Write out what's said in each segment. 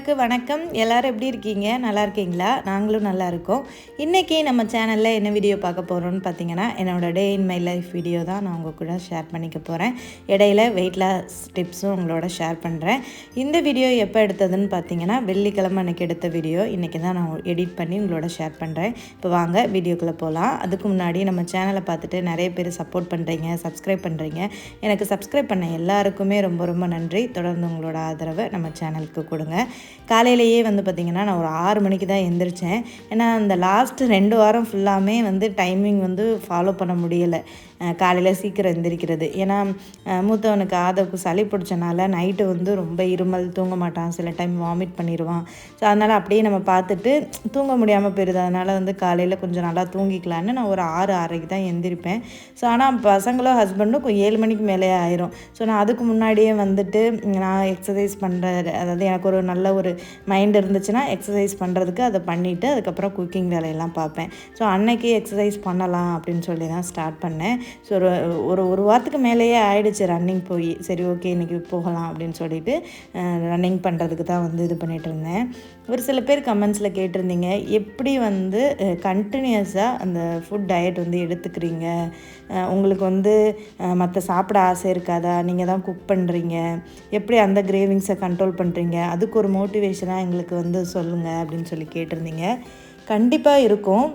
எல்லாருக்கும் வணக்கம். எல்லோரும் எப்படி இருக்கீங்க? நல்லா இருக்கீங்களா? நாங்களும் நல்லா இருக்கோம். இன்றைக்கி நம்ம சேனலில் என்ன வீடியோ பார்க்க போகிறோம்னு பார்த்தீங்கன்னா என்னோடய day in my life video தான் நான் உங்கள் கூட ஷேர் பண்ணிக்க போகிறேன் இடையில வெயிட் லாஸ் டிப்ஸும் உங்களோட ஷேர் பண்ணுறேன் இந்த வீடியோ எப்போ எடுத்ததுன்னு பார்த்தீங்கன்னா வெள்ளிக்கிழமை அன்றைக்கி எடுத்த வீடியோ இன்றைக்கி தான் நான் எடிட் பண்ணி உங்களோட ஷேர் பண்ணுறேன் இப்போ வாங்க வீடியோக்குள்ளே போகலாம் அதுக்கு முன்னாடி நம்ம சேனலை பார்த்துட்டு நிறைய பேர் சப்போர்ட் பண்ணுறீங்க சப்ஸ்கிரைப் பண்ணுறீங்க எனக்கு சப்ஸ்கிரைப் பண்ண எல்லாருக்குமே ரொம்ப ரொம்ப நன்றி. தொடர்ந்து உங்களோட ஆதரவை நம்ம சேனலுக்கு கொடுங்க. காலையிலேயே வந்து பார்த்திங்கன்னா நான் ஒரு ஆறு மணிக்கு தான் எந்திரிச்சேன். ஏன்னா அந்த லாஸ்ட் ரெண்டு வாரம் ஃபுல்லாமே வந்து டைமிங் வந்து ஃபாலோ பண்ண முடியலை. காலையில் சீக்கிரம் எந்திரிக்கிறது. ஏன்னா மூத்தவனுக்கு ஆதவுக்கு சளி பிடிச்சனால நைட்டு வந்து ரொம்ப இருமல் தூங்க மாட்டான். சில டைம் வாமிட் பண்ணிடுவான் ஸோ அதனால் அப்படியே நம்ம பார்த்துட்டு தூங்க முடியாமல் போயிடுது அதனால் வந்து காலையில் கொஞ்சம் நல்லா தூங்கிக்கலான்னு நான் ஒரு ஆறு ஆறரைக்கு தான் எந்திரிப்பேன். ஸோ ஆனால் பசங்களும் ஹஸ்பண்டும் ஏழு மணிக்கு மேலே ஆயிரும். ஸோ நான் அதுக்கு முன்னாடியே வந்துட்டு நான் எக்ஸசைஸ் பண்ணுற அதாவது எனக்கு ஒரு நல்ல ஒரு மைண்ட் இருந்துச்சுன்னா எக்ஸசைஸ் பண்ணுறதுக்கு அதை பண்ணிவிட்டு அதுக்கப்புறம் குக்கிங் வேலையெல்லாம் பார்ப்பேன். ஸோ அன்னைக்கு எக்ஸசைஸ் பண்ணலாம் அப்படின்னு சொல்லி தான் ஸ்டார்ட் பண்ணேன். ஸோ ஒரு ஒரு ஒரு வாரத்துக்கு மேலேயே ஆயிடுச்சு ரன்னிங் போய். சரி ஓகே இன்றைக்கி போகலாம் அப்படின்னு சொல்லிட்டு ரன்னிங் பண்ணுறதுக்கு தான் வந்து இது பண்ணிகிட்டு இருந்தேன். ஒரு சில பேர் கமெண்ட்ஸில் கேட்டிருந்தீங்க எப்படி வந்து கண்டினியூஸாக அந்த ஃபுட் டயட் வந்து எடுத்துக்கிறீங்க? உங்களுக்கு வந்து மற்ற சாப்பிட ஆசை இருக்காதா? நீங்கள் தான் குக் பண்ணுறீங்க எப்படி அந்த கிரேவிங்ஸை கண்ட்ரோல் பண்ணுறீங்க அதுக்கு ஒரு மோட்டிவேஷனாக எங்களுக்கு வந்து சொல்லுங்கள் அப்படின்னு சொல்லி கேட்டிருந்தீங்க. கண்டிப்பாக இருக்கும்.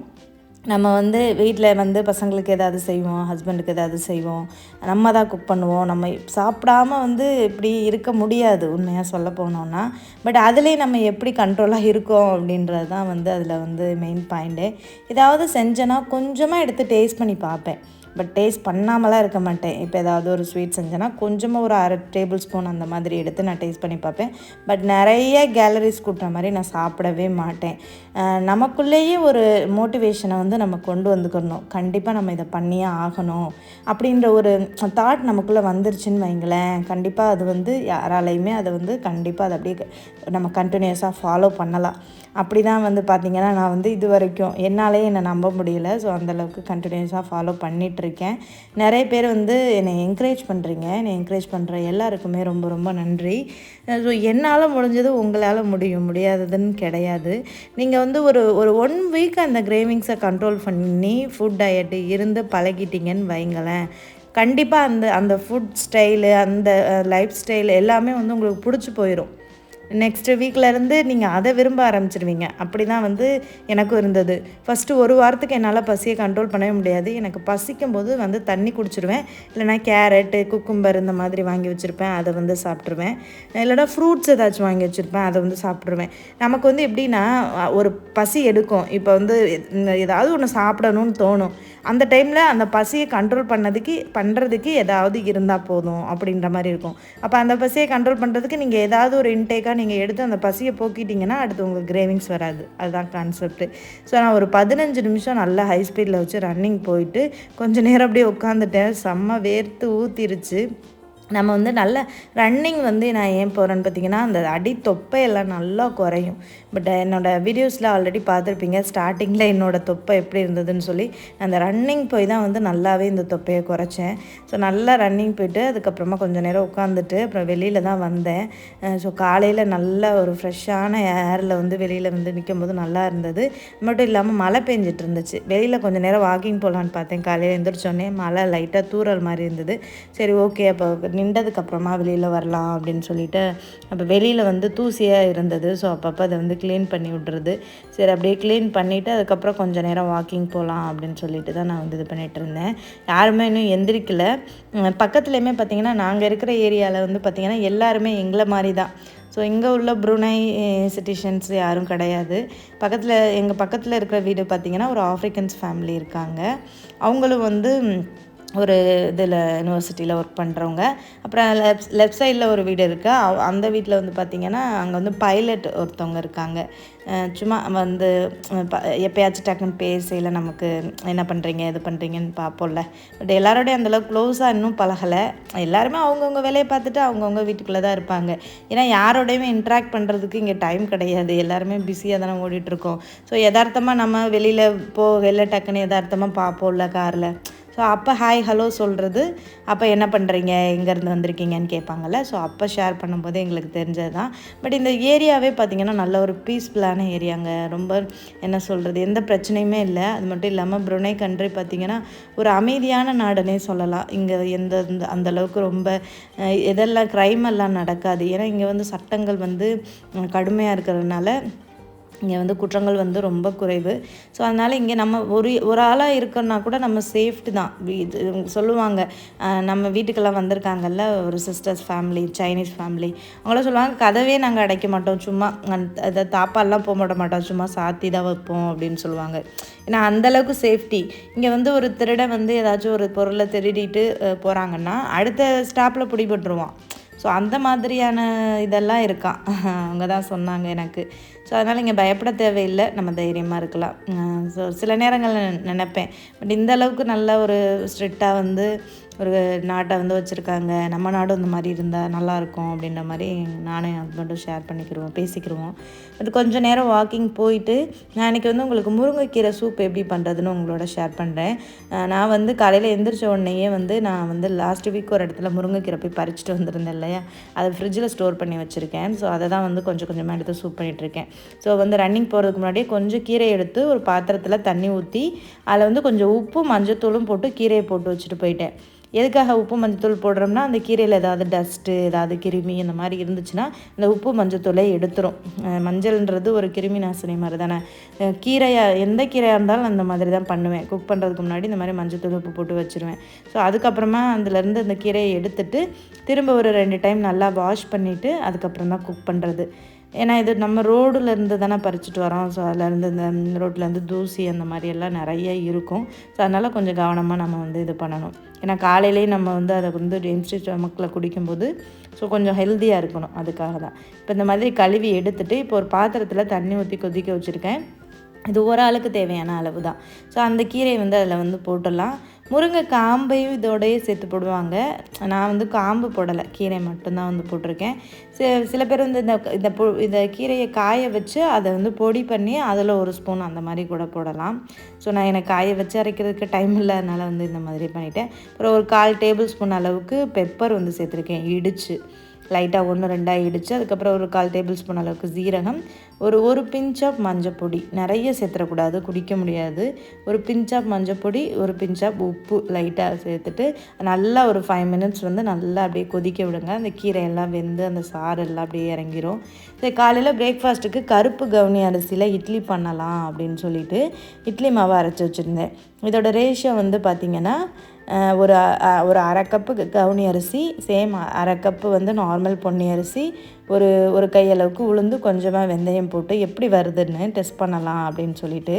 நம்ம வந்து வீட்டில் வந்து பசங்களுக்கு ஏதாவது செய்வோம் ஹஸ்பண்டுக்கு ஏதாவது செய்வோம். நம்ம தான் குக் பண்ணுவோம். நம்ம சாப்பிடாம வந்து இப்படி இருக்க முடியாது உண்மையாக சொல்ல போனோன்னா பட் அதுலேயும் நம்ம எப்படி கண்ட்ரோலாக இருக்கோம் அப்படின்றது தான் வந்து அதில் வந்து மெயின் பாயிண்ட்டு ஏதாவது செஞ்சேன்னா கொஞ்சமாக எடுத்து டேஸ்ட் பண்ணி பார்ப்பேன். பட் டேஸ்ட் பண்ணாமலாம் இருக்க மாட்டேன். இப்போ ஏதாவது ஒரு ஸ்வீட் செஞ்சேன்னா கொஞ்சமாக ஒரு அரை டேபிள் ஸ்பூன் அந்த மாதிரி எடுத்து நான் டேஸ்ட் பண்ணி பார்ப்பேன். பட் நிறைய கேலரிஸ் கூட்டுற மாதிரி நான் சாப்பிடவே மாட்டேன். நமக்குள்ளேயே ஒரு மோட்டிவேஷனை வந்து நம்ம கொண்டு வந்துக்கணும். கண்டிப்பாக நம்ம இதை பண்ணியே ஆகணும். அப்படின்ற ஒரு தாட் நமக்குள்ளே வந்துருச்சுன்னு வைங்களேன். கண்டிப்பாக அது வந்து யாராலையுமே அதை வந்து கண்டிப்பாக அதை அப்படியே நம்ம கண்டினியூஸாக ஃபாலோ பண்ணலாம். அப்படி தான் வந்து பார்த்திங்கன்னா நான் வந்து இது வரைக்கும் என்னாலே என்னை நம்ப முடியல. ஸோ அந்தளவுக்கு கண்டினியூஸாக ஃபாலோ பண்ணிகிட்ருக்கேன் நிறைய பேர் வந்து என்னை என்கரேஜ் பண்ணுறீங்க என்னை என்கரேஜ் பண்ணுற எல்லாருக்குமே ரொம்ப ரொம்ப நன்றி. ஸோ என்னால் முடிஞ்சது உங்களால் முடியும். முடியாததுன்னு கிடையாது. நீங்கள் வந்து ஒரு ஒரு ஒன் வீக் அந்த கிரேவிங்ஸை கண்ட்ரோல் பண்ணி ஃபுட் டயட்டு இருந்து பழகிட்டீங்கன்னு வைங்களேன். கண்டிப்பாக அந்த அந்த ஃபுட் ஸ்டைலு அந்த லைஃப் ஸ்டைல் எல்லாமே வந்து உங்களுக்கு பிடிச்சி போயிடும் நெக்ஸ்ட் வீக்லேருந்து நீங்கள் அதை விரும்ப ஆரம்பிச்சிருவீங்க. அப்படி தான் வந்து எனக்கும் இருந்தது. ஃபஸ்ட்டு ஒரு வாரத்துக்கு என்னால் பசியை கண்ட்ரோல் பண்ணவே முடியாது. எனக்கு பசிக்கும் போது வந்து தண்ணி குடிச்சிருவேன். இல்லைனா கேரட்டு குக்கும்பர் இந்த மாதிரி வாங்கி வச்சுருப்பேன். அதை வந்து சாப்பிட்ருவேன் இல்லைனா ஃப்ரூட்ஸ் ஏதாச்சும் வாங்கி வச்சுருப்பேன். அதை வந்து சாப்பிட்ருவேன் நமக்கு வந்து எப்படின்னா ஒரு பசி எடுக்கும். இப்போ வந்து ஏதாவது ஒன்று சாப்பிடணும்னு தோணும். அந்த டைமில் அந்த பசியை கண்ட்ரோல் பண்ணதுக்கு பண்ணுறதுக்கு ஏதாவது இருந்தால் போதும் அப்படின்ற மாதிரி இருக்கும். அப்போ அந்த பசியை கண்ட்ரோல் பண்ணுறதுக்கு நீங்கள் ஏதாவது ஒரு இன்டேக்காக நீங்கள் எடுத்து அந்த பசியை போக்கிட்டிங்கன்னா அடுத்து உங்களுக்கு கிரேவிங்ஸ் வராது. அதுதான் கான்செப்ட்டு ஸோ நான் ஒரு பதினஞ்சு நிமிஷம் நல்லா ஹை ஸ்பீடில் வச்சு ரன்னிங் போயிட்டு கொஞ்சம் நேரம் அப்படியே உட்காந்துட்டேன் செம்ம வேர்த்து ஊற்றிருச்சு நம்ம வந்து நல்ல ரன்னிங் வந்து நான் ஏன் போகிறேன்னு பார்த்தீங்கன்னா அந்த அடி தொப்பையெல்லாம் நல்லா குறையும். பட் என்னோடய வீடியோஸில் ஆல்ரெடி பார்த்துருப்பீங்க ஸ்டார்டிங்கில் என்னோடய தொப்பை எப்படி இருந்ததுன்னு சொல்லி. அந்த ரன்னிங் போய் தான் வந்து நல்லாவே இந்த தொப்பையை குறைச்சேன். ஸோ நல்லா ரன்னிங் போயிட்டு அதுக்கப்புறமா கொஞ்சம் நேரம் உட்காந்துட்டு அப்புறம் வெளியில் தான் வந்தேன். ஸோ காலையில் நல்ல ஒரு ஃப்ரெஷ்ஷான ஏரில் வந்து வெளியில் வந்து நிற்கும் போது நல்லா இருந்தது. மட்டும் இல்லாமல் மழை பெஞ்சிட்டு இருந்துச்சு வெளியில் கொஞ்சம் நேரம் வாக்கிங் போகலான்னு பார்த்தேன். காலையில் எழுந்திரிச்சோடனே மழை லைட்டாக தூரல் மாதிரி இருந்தது. சரி ஓகே அப்போ நின்றதுக்கப்புறமா வெளியில் வரலாம் அப்படின்னு சொல்லிட்டு அப்போ வெளியில் வந்து தூசியாக இருந்தது. ஸோ அப்பப்போ அதை வந்து க்ளீன் பண்ணி விட்றது. சரி அப்படியே க்ளீன் பண்ணிவிட்டு அதுக்கப்புறம் கொஞ்சம் நேரம் வாக்கிங் போகலாம் அப்படின்னு சொல்லிட்டு தான் நான் வந்து இது பண்ணிகிட்டு இருந்தேன். யாருமே இன்னும் எந்திரிக்கல. பக்கத்துலேயுமே பார்த்திங்கன்னா நாங்கள் இருக்கிற ஏரியாவில் வந்து பார்த்திங்கன்னா எல்லாருமே எங்களை மாதிரி தான் ஸோ இங்கே உள்ள புருனை சிட்டிஷன்ஸ் யாரும் கிடையாது. பக்கத்தில் எங்கள் பக்கத்தில் இருக்கிற வீடு பார்த்திங்கன்னா ஒரு ஆஃப்ரிக்கன்ஸ் ஃபேமிலி இருக்காங்க. அவங்களும் வந்து ஒரு இதில் யூனிவர்சிட்டியில் ஒர்க் பண்ணுறவங்க அப்புறம் லெஃப்ட் லெஃப்ட் சைடில் ஒரு வீடு இருக்குது அந்த வீட்டில் வந்து பார்த்திங்கன்னா அங்கே வந்து பைலட் ஒருத்தவங்க இருக்காங்க. சும்மா வந்து எப்போயாச்சும் டக்குன்னு பேசையில் நமக்கு என்ன பண்ணுறீங்க இது பண்ணுறீங்கன்னு பார்ப்போம்ல பட் எல்லாரோடையும் அந்தளவுக்கு க்ளோஸாக இன்னும் பழகலை. எல்லாருமே அவங்கவுங்க வேலையை பார்த்துட்டு அவங்கவுங்க வீட்டுக்குள்ளே தான் இருப்பாங்க. ஏன்னா யாரோடையுமே இன்ட்ராக்ட் பண்ணுறதுக்கு இங்கே டைம் கிடையாது. எல்லாருமே பிஸியாக தானே ஓடிட்டுருக்கோம் ஸோ யதார்த்தமாக நம்ம வெளியில் போகையில் டக்குன்னு யதார்த்தமாக பார்ப்போம்ல காரில் ஸோ அப்போ ஹாய் ஹலோ சொல்கிறது அப்போ என்ன பண்ணுறீங்க எங்கேருந்து வந்திருக்கீங்கன்னு கேட்பாங்கல்ல. ஸோ அப்போ ஷேர் பண்ணும்போது எங்களுக்கு தெரிஞ்சது தான் பட் இந்த ஏரியாவே பார்த்திங்கன்னா நல்ல ஒரு பீஸ்ஃபுல்லான ஏரியாங்க ரொம்ப என்ன சொல்கிறது எந்த பிரச்சனையுமே இல்லை. அது மட்டும் இல்லாமல் புருனை கண்ட்ரி பார்த்திங்கன்னா ஒரு அமைதியான நாடுனே சொல்லலாம். இங்கே எந்த அந்தளவுக்கு ரொம்ப எதெல்லாம் க்ரைம் எல்லாம் நடக்காது. ஏன்னா இங்கே வந்து சட்டங்கள் வந்து கடுமையாக இருக்கிறதுனால இங்கே வந்து குற்றங்கள் வந்து ரொம்ப குறைவு. ஸோ அதனால் இங்கே நம்ம ஒரு ஒரு ஆளாக இருக்கோன்னா கூட நம்ம சேஃப்டி தான். இது சொல்லுவாங்க நம்ம வீட்டுக்கெல்லாம் வந்திருக்காங்கல்ல ஒரு சிஸ்டர்ஸ் ஃபேமிலி சைனீஸ் ஃபேமிலி அவங்களாம் சொல்லுவாங்க கதவே நாங்கள் அடைக்க மாட்டோம் சும்மா அதை தாப்பாலாம் போக மாட்ட மாட்டோம் சும்மா சாத்தி தான் வைப்போம் அப்படின்னு சொல்லுவாங்க. ஏன்னா அந்தளவுக்கு சேஃப்டி இங்கே வந்து ஒரு திருடன் வந்து ஏதாச்சும் ஒரு பொருளை திருடிட்டு போகிறாங்கன்னா அடுத்த ஸ்டாப்பில் பிடிபட்டுருவான். ஸோ அந்த மாதிரியான இதெல்லாம் இருக்கான் அவங்க தான் சொன்னாங்க எனக்கு. ஸோ அதனால் இங்கே பயப்பட தேவையில்லை. நம்ம தைரியமாக இருக்கலாம். ஸோ சில நேரங்களில் நினைப்பேன். பட் இந்த அளவுக்கு நல்ல ஒரு ஸ்ட்ரிக்டாக வந்து ஒரு நாட்டை வந்து வச்சுருக்காங்க. நம்ம நாடும் இந்த மாதிரி இருந்தால் நல்லாயிருக்கும் அப்படின்ற மாதிரி நானும் என் ஹஸ்பண்டும் ஷேர் பண்ணிக்கிடுவோம் பேசிக்கிருவோம். அது கொஞ்சம் நேரம் வாக்கிங் போயிட்டு நான் அன்றைக்கி வந்து உங்களுக்கு முருங்கைக்கீரை சூப் எப்படி பண்ணுறதுன்னு உங்களோட ஷேர் பண்ணுறேன் நான் வந்து காலையில் எந்திரிச்ச உடனேயே வந்து நான் வந்து லாஸ்ட் வீக் ஒரு இடத்துல முருங்கைக்கீரை போய் பறிச்சுட்டு வந்திருந்தேன் இல்லையா? அதை ஃப்ரிட்ஜில் ஸ்டோர் பண்ணி வச்சுருக்கேன். ஸோ அதை தான் வந்து கொஞ்சம் கொஞ்சமாக எடுத்து சூப் பண்ணிகிட்ருக்கேன் ஸோ வந்து ரன்னிங் போகிறதுக்கு முன்னாடியே கொஞ்சம் கீரை எடுத்து ஒரு பாத்திரத்தில் தண்ணி ஊற்றி அதில் வந்து கொஞ்சம் உப்பு மஞ்சத்தூளும் போட்டு கீரையை போட்டு வச்சுட்டு போயிட்டேன். எதுக்காக உப்பு மஞ்சத்தூள் போடுறோம்னா அந்த கீரையில் ஏதாவது டஸ்ட்டு ஏதாவது கிருமி இந்த மாதிரி இருந்துச்சுன்னா இந்த உப்பு மஞ்சத்தூளை எடுத்துரும். மஞ்சள்ன்றது ஒரு கிருமி நாசினி மாதிரி தானே கீரையாக எந்த கீரையாக இருந்தாலும் அந்த மாதிரி தான் பண்ணுவேன். குக் பண்ணுறதுக்கு முன்னாடி இந்த மாதிரி மஞ்சத்தூள் உப்பு போட்டு வச்சுருவேன். ஸோ அதுக்கப்புறமா அதுலேருந்து அந்த கீரையை எடுத்துட்டு திரும்ப ஒரு ரெண்டு டைம் நல்லா வாஷ் பண்ணிவிட்டு அதுக்கப்புறம் தான் குக் பண்ணுறது ஏன்னா இது நம்ம ரோடுலேருந்து தானே பறிச்சுட்டு வரோம். ஸோ அதுலேருந்து இந்த ரோட்லேருந்து தூசி அந்த மாதிரி எல்லாம் நிறைய இருக்கும். ஸோ அதனால் கொஞ்சம் கவனமாக நம்ம வந்து இது பண்ணணும். ஏன்னா காலையிலேயே நம்ம வந்து அதை வந்து எம்ஸ்டி ஸ்டொமக்கில் குடிக்கும்போது ஸோ கொஞ்சம் ஹெல்த்தியாக இருக்கணும். அதுக்காக தான். இப்போ இந்த மாதிரி கழுவி எடுத்துகிட்டு இப்போ ஒரு பாத்திரத்தில் தண்ணி ஊற்றி கொதிக்க வச்சுருக்கேன். இது ஒரு ஆளுக்கு தேவையான அளவு தான். ஸோ அந்த கீரையை வந்து அதில் வந்து போட்டுடலாம். முருங்கை காம்பையும் இதோடையே சேர்த்து போடுவாங்க. நான் வந்து காம்பு போடலை. கீரை மட்டும்தான் வந்து போட்டிருக்கேன். சி சில பேர் வந்து இந்த இந்த பொ இந்த கீரையை காய வச்சு அதை வந்து பொடி பண்ணி அதில் ஒரு ஸ்பூன் அந்த மாதிரி கூட போடலாம். ஸோ நான் எனக்கு காய வச்சு அரைக்கிறதுக்கு டைம் இல்லை அதனால் வந்து இந்த மாதிரி பண்ணிட்டேன். அப்புறம் ஒரு கால் டேபிள் ஸ்பூன் அளவுக்கு பெப்பர் வந்து சேர்த்துருக்கேன். இடித்து லைட்டாக ஒன்று ரெண்டாக இடித்து அதுக்கப்புறம் ஒரு கால் டேபிள் ஸ்பூன் அளவுக்கு சீரகம் ஒரு ஒரு பிஞ்ச் ஆஃப் மஞ்சப்பொடி நிறைய சேர்த்துடக்கூடாது குடிக்க முடியாது. ஒரு பிஞ்ச் ஆஃப் மஞ்சப்பொடி ஒரு பிஞ்ச் ஆஃப் உப்பு லைட்டாக சேர்த்துட்டு நல்லா ஒரு ஃபைவ் மினிட்ஸ் வந்து நல்லா அப்படியே கொதிக்க விடுங்க. அந்த கீரை எல்லாம் வெந்து அந்த சாறு எல்லாம் அப்படியே இறங்கிரும். சரி காலையில் பிரேக்ஃபாஸ்ட்டுக்கு கருப்பு கவுனி அரிசியில் இட்லி பண்ணலாம் அப்படின்னு சொல்லிட்டு இட்லி மாவு அரைச்சி வச்சுருந்தேன். இதோட ரேஷியோ வந்து பார்த்திங்கன்னா ஒரு ஒரு அரை கப்பு கவுனி அரிசி சேம் அரை கப்பு வந்து நார்மல் பொன்னி அரிசி ஒரு ஒரு கையளவுக்கு உளுந்து கொஞ்சமாக வெந்தயம் போட்டு எப்படி வருதுன்னு டெஸ்ட் பண்ணலாம் அப்படின்னு சொல்லிட்டு.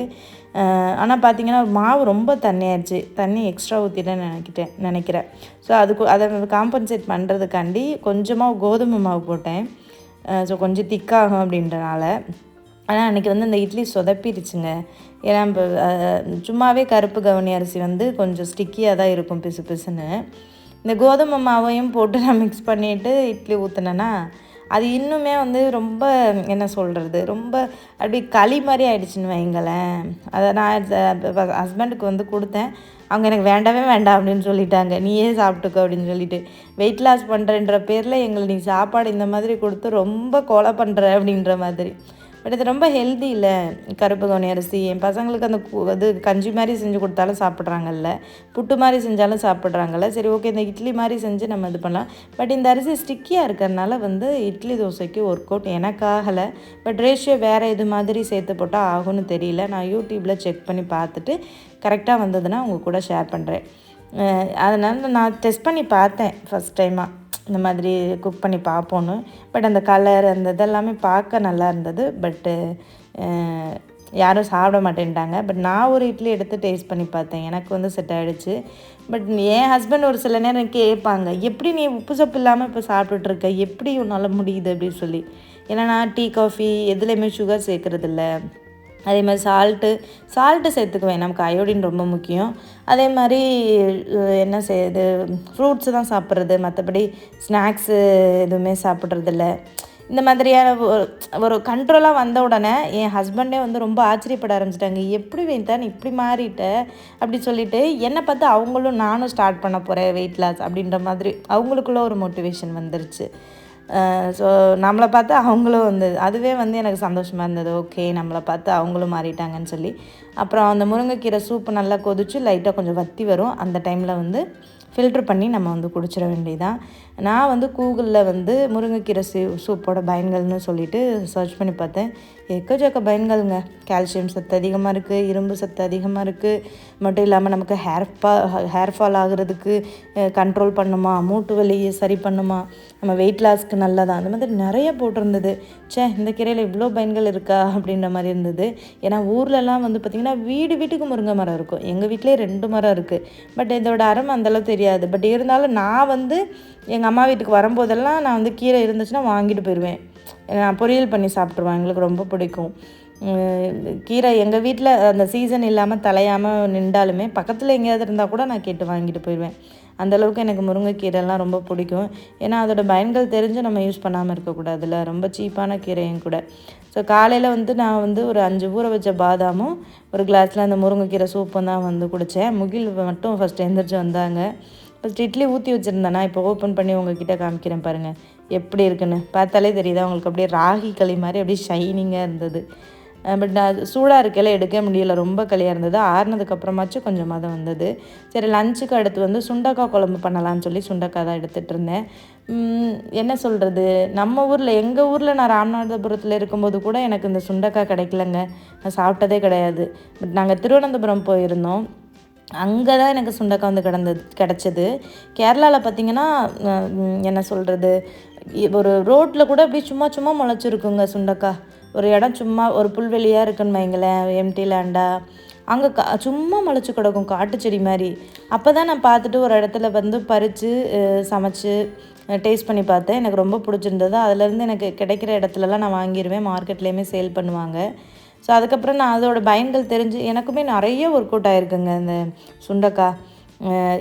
ஆனால் பார்த்தீங்கன்னா மாவு ரொம்ப தண்ணியாயிடுச்சு தண்ணி எக்ஸ்ட்ரா ஊற்றிட்டேன்னு நினைக்கிட்டேன் நினைக்கிறேன். ஸோ அதுக்கு அதை காம்பன்சேட் பண்ணுறதுக்காண்டி கொஞ்சமாக கோதுமை மாவு போட்டேன். ஸோ கொஞ்சம் திக்காகும் அப்படின்றனால. ஆனால் அன்றைக்கி வந்து இந்த இட்லி சொதப்பிடுச்சுங்க. ஏன்னா இப்போ சும்மாவே கருப்பு கவுனி அரிசி வந்து கொஞ்சம் ஸ்டிக்கியாக தான் இருக்கும் பிசு பிசுன்னு. இந்த கோதுமை மாவையும் போட்டு நான் மிக்ஸ் பண்ணிவிட்டு இட்லி ஊற்றுனேன்னா அது இன்னுமே வந்து ரொம்ப என்ன சொல்கிறது ரொம்ப அப்படி களி மாதிரி ஆயிடுச்சுன்னு வைங்களேன். அதை நான் ஹஸ்பண்டுக்கு வந்து கொடுத்தேன். அவங்க எனக்கு வேண்டவே வேண்டாம் அப்படின்னு சொல்லிட்டாங்க. நீயே சாப்பிட்டுக்கோ அப்படின்னு சொல்லிட்டு. வெயிட் லாஸ் பண்ணுறன்ற பேரில் எங்களை நீ சாப்பாடு இந்த மாதிரி கொடுத்து ரொம்ப கொலை பண்ணுற அப்படின்ற மாதிரி. பட் இது ரொம்ப ஹெல்தி இல்லை. கருப்பு கவுனி அரிசி. என் பசங்களுக்கு அந்த கு- இது கஞ்சி மாதிரி செஞ்சு கொடுத்தாலும் சாப்பிட்றாங்கல்ல. புட்டு மாதிரி செஞ்சாலும் சாப்பிட்றாங்கல்ல. சரி ஓகே இந்த இட்லி மாதிரி செஞ்சு நம்ம இது பண்ணலாம். பட் இந்த அரிசி ஸ்டிக்கியாக இருக்கிறனால வந்து இட்லி தோசைக்கு ஒர்க் அவுட் எனக்கு ஆகலை. பட் ரேஷியோ வேறு இது மாதிரி சேர்த்து போட்டால் ஆகும்னு தெரியல. நான் யூடியூப்பில் செக் பண்ணி பார்த்துட்டு கரெக்டாக வந்ததுன்னா உங்கள் கூட ஷேர் பண்ணுறேன் அதனால் நான் டெஸ்ட் பண்ணி பார்த்தேன் ஃபஸ்ட் டைமாக இந்த மாதிரி குக் பண்ணி பார்ப்போன்னு. பட் அந்த கலர் அந்த இதெல்லாமே பார்க்க நல்லா இருந்தது. பட்டு யாரும் சாப்பிட மாட்டேன்ட்டாங்க. பட் நான் ஒரு இட்லி எடுத்து டேஸ்ட் பண்ணி பார்த்தேன். எனக்கு வந்து செட் ஆகிடுச்சு பட் என் ஹஸ்பண்ட் ஒரு சில நேரம் கேட்பாங்க எப்படி நீ உப்பு சப்பு இல்லாமல் இப்போ சாப்பிட்டுட்ருக்க எப்படி உன்னால் முடியுது? அப்படின்னு சொல்லி. ஏன்னா நான் டீ காஃபி எதுலேயுமே சுகர் சேர்க்குறதில்ல. அதே மாதிரி சால்ட்டு சால்ட்டு சேர்த்துக்குவேன் நமக்கு அயோடின் ரொம்ப முக்கியம். அதே மாதிரி என்ன செய்யுது ஃப்ரூட்ஸு தான் சாப்பிட்றது. மற்றபடி ஸ்நாக்ஸு எதுவுமே சாப்பிட்றதில்ல. இந்த மாதிரியான ஒரு ஒரு கண்ட்ரோலாக வந்த உடனே என் ஹஸ்பண்டே வந்து ரொம்ப ஆச்சரியப்பட ஆரம்பிச்சிட்டாங்க. எப்படி வெயிட்டா நீ இப்படி மாறிட்ட? அப்படி சொல்லிட்டு என்னை பார்த்து அவங்களும் நானும் ஸ்டார்ட் பண்ண போகிறேன் வெயிட் லாஸ் அப்படின்ற மாதிரி அவங்களுக்குள்ள ஒரு மோட்டிவேஷன் வந்துருச்சு. ஸோ நம்மளை பார்த்து அவங்களும் வந்து அதுவே வந்து எனக்கு சந்தோஷமாக இருந்தது. ஓகே நம்மளை பார்த்து அவங்களும் மாறிட்டாங்கன்னு சொல்லி. அப்புறம் அந்த முருங்கைக்கீரை சூப்பு நல்லா கொதிச்சு லைட்டாக கொஞ்சம் வத்தி வரும். அந்த டைமில் வந்து ஃபில்ட்ரு பண்ணி நம்ம வந்து குடிச்சிட வேண்டியதான் நான் வந்து கூகுளில் வந்து முருங்கைக்கீரை சூ சூப்போட பயன்கள்னு சொல்லிட்டு சர்ச் பண்ணி பார்த்தேன். எக்கச்சக்க பயன்கள்ங்க. கால்சியம் சத்து அதிகமாக இருக்குது இரும்பு சத்து அதிகமாக இருக்குது மட்டும் இல்லாமல் நமக்கு ஹேர் ஃபா ஹேர் ஃபால் ஆகுறதுக்கு கண்ட்ரோல் பண்ணுமா? மூட்டு வலியை சரி பண்ணுமா? நம்ம வெயிட் லாஸ்க்கு நல்லதா? அந்த மாதிரி நிறைய போட்டிருந்தது. சே இந்த கீரையில் இவ்வளோ பயன்கள் இருக்கா? அப்படின்ற மாதிரி இருந்தது. ஏன்னா ஊர்லலாம் வந்து பார்த்திங்கன்னா வீடு வீட்டுக்கு முருங்கை மரம் இருக்கும். எங்கள் வீட்டிலே ரெண்டு மரம் இருக்குது பட் இதோட அருமை அந்தளவு தெரியாது. பட் இருந்தாலும் நான் வந்து எங்கள் அம்மா வீட்டுக்கு வரும்போதெல்லாம் நான் வந்து கீரை இருந்துச்சுன்னா வாங்கிட்டு போயிடுவேன். நான் பொரியல் பண்ணி சாப்பிட்ருவேன் எங்களுக்கு ரொம்ப பிடிக்கும். கீரை எங்கள் வீட்டில் அந்த சீசன் இல்லாமல் தலையாமல் நின்றாலுமே பக்கத்தில் எங்கேயாவது இருந்தால் கூட நான் கேட்டு வாங்கிட்டு போயிடுவேன். அந்தளவுக்கு எனக்கு முருங்கைக்கீரைலாம் ரொம்ப பிடிக்கும். ஏன்னா அதோட பயன்கள் தெரிஞ்சு நம்ம யூஸ் பண்ணாமல் இருக்கக்கூடாதுல்ல. ரொம்ப சீப்பான கீரையும் கூட. ஸோ காலையில் வந்து நான் வந்து ஒரு அஞ்சு ஊற வச்ச பாதாமும் ஒரு கிளாஸில் அந்த முருங்கைக்கீரை சூப்பும் தான் வந்து குடித்தேன். முகில் மட்டும் ஃபஸ்ட் எழுந்திரிச்சு வந்தாங்க. ஃபஸ்ட் இட்லி ஊற்றி வச்சுருந்தேன் இப்போ ஓப்பன் பண்ணி உங்ககிட்ட காமிக்கிறேன் பாருங்கள் எப்படி இருக்குன்னு. பார்த்தாலே தெரியுதா? உங்களுக்கு அப்படியே ராகி களி மாதிரி அப்படியே ஷைனிங்காக இருந்தது. பட் நான் சூடாக இருக்கல எடுக்க முடியல. ரொம்ப களியாக இருந்தது. ஆறுனதுக்கப்புறமாச்சும் கொஞ்சமாக தான் வந்தது. சரி லஞ்சுக்கு அடுத்து வந்து சுண்டக்காய் குழம்பு பண்ணலாம்னு சொல்லி சுண்டக்காய் தான் எடுத்துகிட்டு இருந்தேன். என்ன சொல்கிறது நம்ம ஊரில் எங்கள் ஊரில் நான் ராமநாதபுரத்தில் இருக்கும்போது கூட எனக்கு இந்த சுண்டக்காய் கிடைக்கலங்க. நான் சாப்பிட்டதே கிடையாது. பட் நாங்கள் திருவனந்தபுரம் போயிருந்தோம். அங்கே தான் எனக்கு சுண்டக்காய் வந்து கிடந்தது கிடச்சிது. கேரளாவில் பார்த்தீங்கன்னா என்ன சொல்கிறது ஒரு ரோட்டில் கூட அப்படியே சும்மா சும்மா முளைச்சிருக்குங்க சுண்டக்காய். ஒரு இடம் சும்மா ஒரு புல்வெளியாக இருக்குன்னு வைங்களேன் எம்டி லேண்டாக அங்கே கா சும்மா முளைச்சி கிடக்கும் காட்டு செடி மாதிரி. அப்போ தான் நான் பார்த்துட்டு ஒரு இடத்துல வந்து பறித்து சமைச்சு டேஸ்ட் பண்ணி பார்த்தேன். எனக்கு ரொம்ப பிடிச்சிருந்தது. அதுலேருந்து எனக்கு கிடைக்கிற இடத்துலலாம் நான் வாங்கிடுவேன் மார்க்கெட்லேயுமே சேல் பண்ணுவாங்க. ஸோ அதுக்கப்புறம் நான் அதோட பயன்கள் தெரிஞ்சு எனக்குமே நிறைய ஒர்க் அவுட் ஆயிருக்குங்க இந்த சுண்டக்காய்.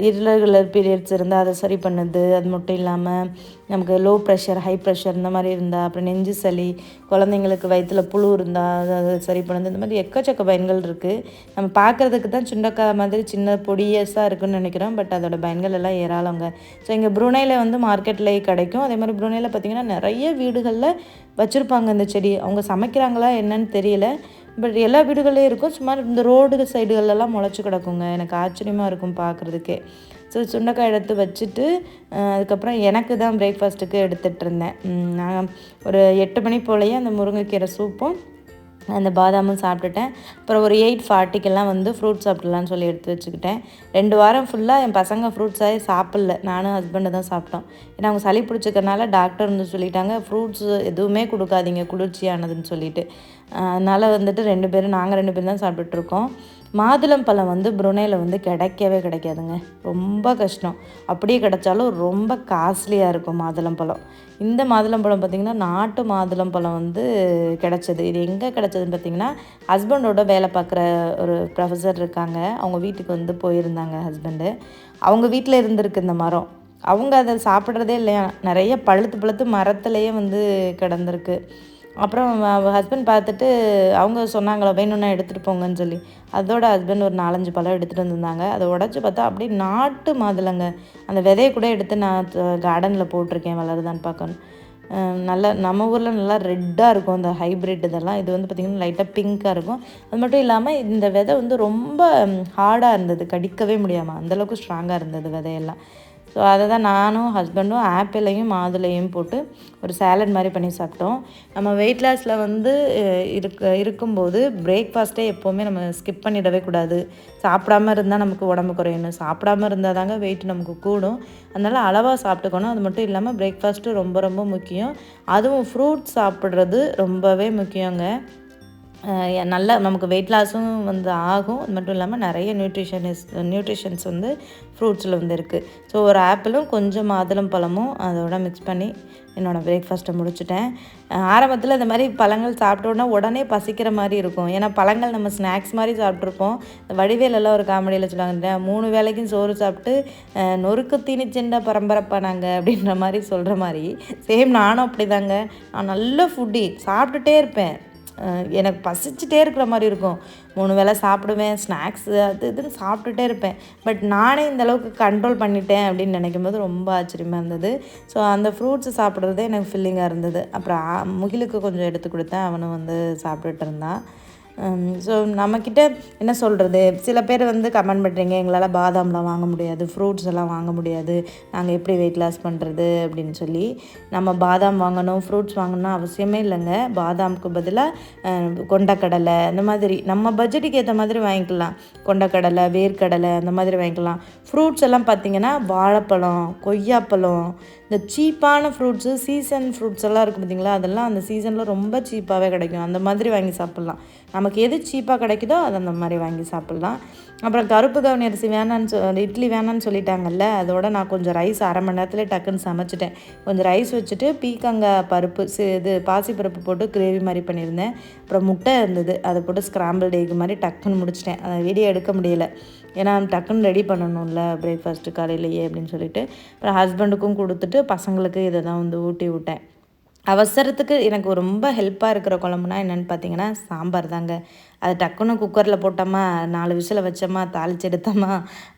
Irregular பீரியட்ஸ் இருந்தால் அதை சரி பண்ணுது. அது மட்டும் இல்லாமல் நமக்கு லோ ப்ரெஷர் ஹை ப்ரெஷர் இந்த மாதிரி இருந்தால் அப்புறம் நெஞ்சு சளி குழந்தைங்களுக்கு வயிற்றுல புழு இருந்தால் அதை சரி பண்ணுது. இந்த மாதிரி எக்கச்சக்க பயன்கள் இருக்குது நம்ம பார்க்குறதுக்கு தான் சுண்டக்காய் மாதிரி சின்ன பொடியஸாக இருக்குன்னு நினைக்கிறோம். பட் அதோட பயன்கள் எல்லாம் ஏராளங்க. ஸோ இங்கே ப்ரூனையில் வந்து மார்க்கெட்லேயே கிடைக்கும். அதே மாதிரி ப்ரூனையில் பார்த்திங்கன்னா நிறைய வீடுகளில் வச்சுருப்பாங்க இந்த செடி. அவங்க சமைக்கிறாங்களா என்னன்னு தெரியல. பட் எல்லா வீடுகள்லேயும் இருக்கும். சும்மா இந்த ரோடு சைடுகளெல்லாம் முளைச்சி கிடக்குங்க. எனக்கு ஆச்சரியமாக இருக்கும் பார்க்குறதுக்கே ஸோ சுண்டைக்காய் எடுத்து வச்சுட்டு அதுக்கப்புறம் எனக்கு தான் பிரேக்ஃபாஸ்ட்டுக்கு எடுத்துகிட்டு இருந்தேன். நான் ஒரு எட்டு மணி போலயே அந்த முருங்கைக்கீரை சூப்பும் அந்த பாதாமும் சாப்பிட்டுட்டேன். அப்புறம் ஒரு எயிட் ஃபார்ட்டிக்கெல்லாம் வந்து ஃப்ரூட் சாப்பிட்லான்னு சொல்லி எடுத்து வச்சுக்கிட்டேன். ரெண்டு வாரம் ஃபுல்லாக என் பசங்க ஃப்ரூட்ஸாகவே சாப்பிடல. நானும் ஹஸ்பண்டு தான் சாப்பிட்டோம். ஏன்னா அவங்க சளி பிடிச்சிக்கறனால டாக்டர் வந்து சொல்லிட்டாங்க ஃப்ரூட்ஸ் எதுவுமே கொடுக்காதீங்க குளிர்ச்சியானதுன்னு சொல்லிட்டு. அதனால் வந்துட்டு ரெண்டு பேரும் நாங்கள் ரெண்டு பேரும் தான் சாப்பிட்டுட்ருக்கோம் மாதுளம் பழம் வந்து புருனேயில் வந்து கிடைக்கவே கிடைக்காதுங்க. ரொம்ப கஷ்டம். அப்படியே கிடைச்சாலும் ரொம்ப காஸ்ட்லியாக இருக்கும் மாதுளம் பழம். இந்த மாதுளம் பழம் பார்த்திங்கன்னா நாட்டு மாதுளம் பழம் வந்து கிடச்சது. இது எங்கே கிடச்சதுன்னு பார்த்திங்கன்னா ஹஸ்பண்டோட வேலை பார்க்குற ஒரு ப்ரொஃபஸர் இருக்காங்க. அவங்க வீட்டுக்கு வந்து போயிருந்தாங்க ஹஸ்பண்டு அவங்க வீட்டில் இருந்திருக்கு இந்த மரம். அவங்க அதை சாப்பிட்றதே இல்லையா? நிறைய பழுத்து பழுத்து மரத்துலேயே வந்து கிடந்திருக்கு. அப்புறம் ஹஸ்பண்ட் பார்த்துட்டு அவங்க சொன்னாங்களா வேணும்னா எடுத்துகிட்டு போங்கன்னு சொல்லி. அதோட ஹஸ்பண்ட் ஒரு நாலஞ்சு பழம் எடுத்துகிட்டு வந்திருந்தாங்க. அதை உடச்சி பார்த்தா அப்படியே நாட்டு மாதுளங்க. அந்த விதையை கூட எடுத்து நான் கார்டனில் போட்டிருக்கேன் வளருதான்னு பார்க்கணும். நல்லா நம்ம ஊரில் நல்லா ரெட்டாக இருக்கும் அந்த ஹைப்ரிட் இதெல்லாம். இது வந்து பார்த்திங்கன்னா லைட்டாக பிங்க்காக இருக்கும். அது மட்டும் இல்லாமல் இந்த விதை வந்து ரொம்ப ஹார்டாக இருந்தது. கடிக்கவே முடியாமல் அந்தளவுக்கு ஸ்ட்ராங்காக இருந்தது விதையெல்லாம். ஸோ அதை தான் நானும் ஹஸ்பண்டும் ஆப்பிளையும் மாதுளையும் போட்டு ஒரு சேலட் மாதிரி பண்ணி சாப்பிட்டோம். நம்ம வெயிட் லாஸில் வந்து இருக்க இருக்கும்போது பிரேக்ஃபாஸ்ட்டே எப்போவுமே நம்ம ஸ்கிப் பண்ணிடவே கூடாது. சாப்பிடாம இருந்தால் நமக்கு உடம்பு குறையணும் சாப்பிடாம இருந்தால் தாங்க வெயிட் நமக்கு கூடும். அதனால் அளவாக சாப்பிட்டுக்கணும். அது மட்டும் இல்லாமல் பிரேக்ஃபாஸ்ட்டு ரொம்ப ரொம்ப முக்கியம். அதுவும் ஃப்ரூட் சாப்பிட்றது ரொம்பவே முக்கியங்க. நல்ல நமக்கு வெயிட் லாஸும் வந்து ஆகும். அது மட்டும் இல்லாமல் நிறைய நியூட்ரிஷனிஸ் நியூட்ரிஷன்ஸ் வந்து ஃப்ரூட்ஸில் வந்து இருக்குது ஸோ ஒரு ஆப்பிளும் கொஞ்சம் மாதுளம் பழமும் அதோட மிக்ஸ் பண்ணி என்னோடய பிரேக்ஃபாஸ்ட்டை முடிச்சுட்டேன். ஆரம்பத்தில் இந்த மாதிரி பழங்கள் சாப்பிட்டோன்னா உடனே பசிக்கிற மாதிரி இருக்கும். ஏன்னா பழங்கள் நம்ம ஸ்நாக்ஸ் மாதிரி சாப்பிட்ருப்போம் வடிவேலெல்லாம் ஒரு காமெடியில் சொல்லுவாங்க மூணு வேளைக்கும் சோறு சாப்பிட்டு நொறுக்கு திணிச்செண்ட பரம்பரைப்பா நாங்கள் அப்படின்ற மாதிரி சொல்கிற மாதிரி. சேம் நானும் அப்படி தாங்க நான் நல்ல ஃபுட்டி சாப்பிட்டுட்டே இருப்பேன். எனக்கு பசிச்சுட்டே இருக்கிற மாதிரி இருக்கும். மூணு வேளை சாப்பிடுவேன் ஸ்நாக்ஸு அது இதுன்னு சாப்பிட்டுட்டே இருப்பேன். பட் நானே இந்த அளவுக்கு கண்ட்ரோல் பண்ணிட்டேன் அப்படின்னு நினைக்கும் போது ரொம்ப ஆச்சரியமாக இருந்தது. ஸோ அந்த ஃப்ரூட்ஸ் சாப்பிட்றதே எனக்கு ஃபில்லிங்காக இருந்தது. அப்புறம் முகிலுக்கு கொஞ்சம் எடுத்து கொடுத்தேன். அவனும் வந்து சாப்பிட்டுட்டு இருந்தான். Um, ஸோ நம்மக்கிட்ட என்ன சொல்கிறது சில பேர் வந்து கமெண்ட் பண்ணுறீங்க எங்களால் பாதாம்லாம் வாங்க முடியாது ஃப்ரூட்ஸ் எல்லாம் வாங்க முடியாது நாங்கள் எப்படி வெயிட் லாஸ் பண்ணுறது அப்படின்னு சொல்லி நம்ம பாதாம் வாங்கணும் ஃப்ரூட்ஸ் வாங்கணும் அவசியமே இல்லைங்க. பாதாமுக்கு பதிலாக um, கொண்டக்கடலை அந்த மாதிரி நம்ம பட்ஜெட்டுக்கு ஏற்ற மாதிரி வாங்கிக்கலாம். கொண்டக்கடலை வேர்க்கடலை அந்த மாதிரி வாங்கிக்கலாம். ஃப்ரூட்ஸ் எல்லாம் பார்த்திங்கன்னா வாழைப்பழம் கொய்யாப்பழம் இந்த சீப்பான ஃப்ரூட்ஸு சீசன் ஃப்ரூட்ஸ் எல்லாம் இருக்குது பார்த்திங்களா? அதெல்லாம் அந்த சீசனில் ரொம்ப சீப்பாகவே கிடைக்கும். அந்த மாதிரி வாங்கி சாப்பிட்லாம். நமக்கு எது சீப்பாக கிடைக்குதோ அதை அந்த மாதிரி வாங்கி சாப்பிட்லாம். அப்புறம் கருப்பு கவுனி அரிசி வேணான்னு சொ இட்லி வேணான்னு சொல்லிட்டாங்கல்ல அதோட நான் கொஞ்சம் ரைஸ் அரை மணி நேரத்தில் டக்குன்னு சமைச்சிட்டேன். கொஞ்சம் ரைஸ் வச்சுட்டு பீக்கங்காய் பருப்பு இது பாசி பருப்பு போட்டு கிரேவி மாதிரி பண்ணியிருந்தேன். அப்புறம் முட்டை இருந்தது அதை போட்டு ஸ்க்ராம்பிள் எக் மாதிரி டக்குன்னு முடிச்சிட்டேன். அதை வீடியோ எடுக்க முடியல. ஏன்னா டக்குன்னு ரெடி பண்ணணும்ல பிரேக்ஃபாஸ்ட்டு காலையிலேயே அப்படின்னு சொல்லிட்டு. அப்புறம் ஹஸ்பண்டுக்கும் கொடுத்துட்டு பசங்களுக்கு இதை தான் வந்து ஊட்டி விட்டேன். அவசரத்துக்கு எனக்கு ரொம்ப ஹெல்ப்பாக இருக்கிற குழம்புனா என்னென்னு பார்த்தீங்கன்னா சாம்பார் தாங்க. அது டக்குன்னு குக்கரில் போட்டோமா நாலு விசில் வச்சோமா தாளிச்செடுத்தோமா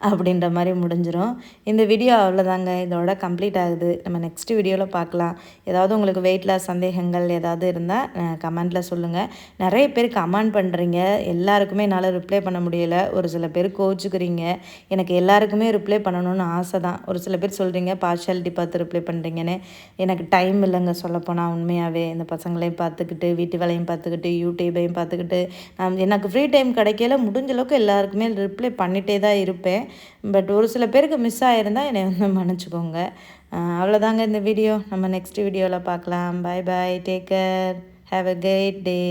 அப்படின்ற மாதிரி முடிஞ்சிடும் இந்த வீடியோ அவ்வளோதாங்க. இதோட கம்ப்ளீட் ஆகுது. நம்ம நெக்ஸ்ட் வீடியோவில் பார்க்கலாம். ஏதாவது உங்களுக்கு வெயிட் லாஸ் சந்தேகங்கள் ஏதாவது இருந்தால் கமெண்ட்டில் சொல்லுங்கள் நிறைய பேர் கமெண்ட் பண்ணுறீங்க எல்லாருக்குமே என்னால் ரிப்ளை பண்ண முடியலை. ஒரு சில பேர் கோச்சுக்கிறீங்க எனக்கு எல்லாருக்குமே ரிப்ளை பண்ணணும்னு ஆசை தான். ஒரு சில பேர் சொல்கிறீங்க பார்ஷாலிட்டி பார்த்து ரிப்ளை பண்ணுறீங்கன்னு எனக்கு டைம் இல்லைங்க சொல்லப்போனால் உண்மையாகவே இந்த பசங்களையும் பார்த்துக்கிட்டு வீட்டு வேலையும் பார்த்துக்கிட்டு யூடியூபையும் பார்த்துக்கிட்டு எனக்கு ஃப்ரீ டைம் கிடைக்கல முடிஞ்ச அளவுக்கு எல்லாருக்குமே ரிப்ளை பண்ணிகிட்டே தான் இருப்பேன். பட் ஒரு சில பேருக்கு மிஸ் ஆகிருந்தால் என்னை வந்து மன்னிச்சிக்கோங்க. அவ்வளோதாங்க இந்த வீடியோ நம்ம நெக்ஸ்ட் வீடியோவில் பார்க்கலாம். Bye bye take care have a great day